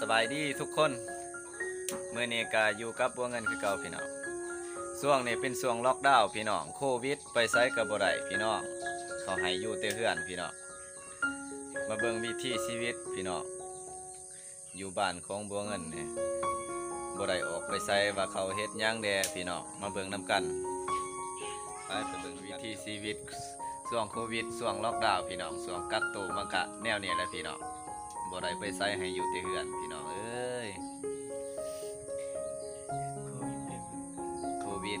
สบายดีทุกคนเมื่อนี้ก็อยู่กับบัวเงินคือเก่าพี่น้องช่วงนี้เป็นช่วงล็อกดาวน์พี่น้องโควิด ไปไซกับบ่ได้พี่น้องเขาให้อยู่แต่เฮือนพี่น้องมาเบิ่งวิถีชีวิตพี่น้องอยู่บ้านของบัวเงินเนี่ยบ่ได้ออกไปไสว่าเขาเฮ็ดย่างแดพี่น้องมาเบิ่งนํกันไปไปเบิ่งวิถีชีวิตช่วงโควิดช่วงล็อกดาวน์พี่น้องช่วงกักตัวมันก็แนวนี้แหละพี่น้อง บ่ได้ไปไสให้อยู่แต่เฮือนพี่น้องเอ้ยโควิด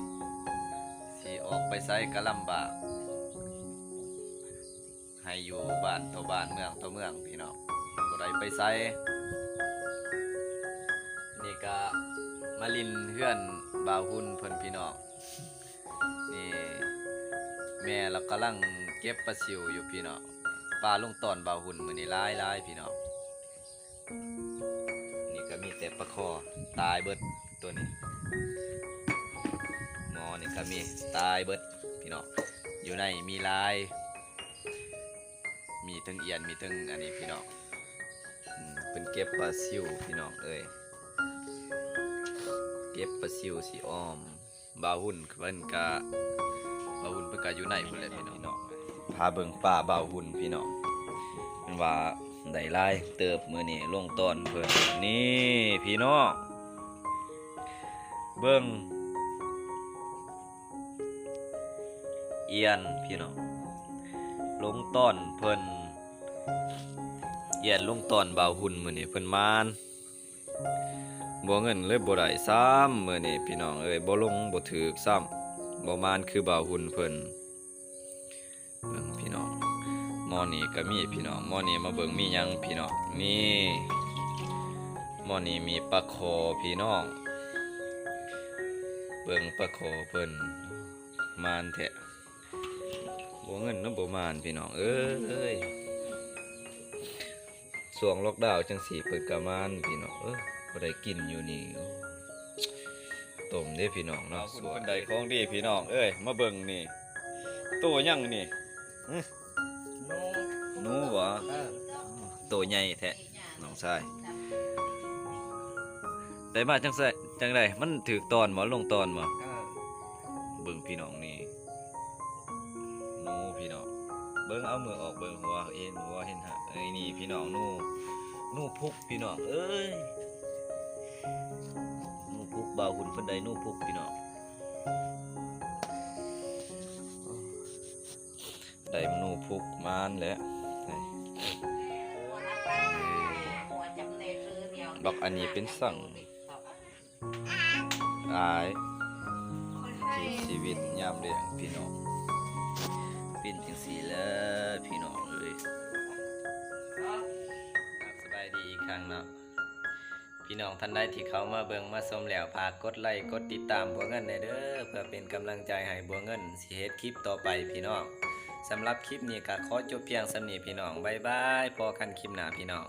สิออกไปไสก็ลำบาก ให้อยู่บ้านตัวบ้านเมืองตัวเมืองพี่น้องบ่ได้ไปไสนี่ก็มาลินเฮือนบาวหุ่นเพิ่นพี่น้องนี่แม่เรากำลังเก็บปลาซิวอยู่พี่น้องปลาลงตอนบาวหุ่นมือนี้หลายพี่น้อง นี่ก็มีแต่ปลาคอตายเบิดตัวนี้มอนี่ก็มีตายเบิดพี่น้องอยู่ในมีลาย มีทั้งเอียนมีทั้งอันนี้พี่น้องเป็นเก็บปลาซิวพี่น้องเอ้ยเก็บปลาซิวสีอ้อมบาหุ่นเพิ่นกะบาหุ่นเพิ่นกะอยู่ในพุ่นแหละพี่น้องพาเบิ่งป่าบาหุ่นพี่น้องมันว่า ได้ลายเติบมือนี่ลงต้นเพิ่นนี่พี่น้องเบิ่งเอียนพี่น้องลงต้นเพิ่นเอียนลงต้นเบาหุ่นมือนี่เพิ่นมานบ่เงินเลยบ่ได้ซ้ำมือนี่พี่น้องเอ้ยบ่ลงบ่ถือซ้ำบ่มานคือเบาหุ่นเพิ่นเบิ่งพี่น้อง มอนี่ก็มีพี่น้องหมอนี่มาเบิ่งมียังพี่น้องนี่หมอนี่มีปลาคอพี่น้อง เบิ่งปลาคอเพิ่นมานแท้บ่เงินนำบ่มานพี่น้องเอ้ยช่วงล็อกดาวน์จังสี่เพิ่นก็มานพี่น้องเอ้ยบ่ได้กินอยู่นี่ต้มเด้พี่น้องเนาะสวนใดของดีพี่น้องเอ้ยมาเบิ่งนี่ตัวยังนี่ หนูบ่ตัวใหญ่แท้น้องชายได้มาจังไสจังไดมันถือตอนบ่ลงตอนบ่เบิ่งพี่น้องนี่หนูพี่น้องเบิ่งเอามือออกเบิ่งหัวเห็นหัวเห็นหะเอ้นี่พี่น้องหนูหนูพุกพี่น้องเอ้ยหนูพุกบ่าวหุ่นเพิ่นได้หนูพุกพี่น้องานแหละบอกอันนี้เป็นสั่งอายที่ชีวิตยามเรียงพี่น้องเป็นจังสีแล้วพี่น้องเอ้ยสบายดีอีกครั้งเนาะพี่น้องท่านใดที่เขามาเบิ่งมาชมแล้วพากดไลค์กดติดตามบัวเงินได้เด้อเพื่อเป็นกำลังใจให้บัวเงินสิเฮ็ดคลิปต่อไปพี่น้อง สำหรับคลิปนี้ก็ขอจบเพียงสำนี้พี่น้องบายบายพอกันคลิปหน้าพี่น้อง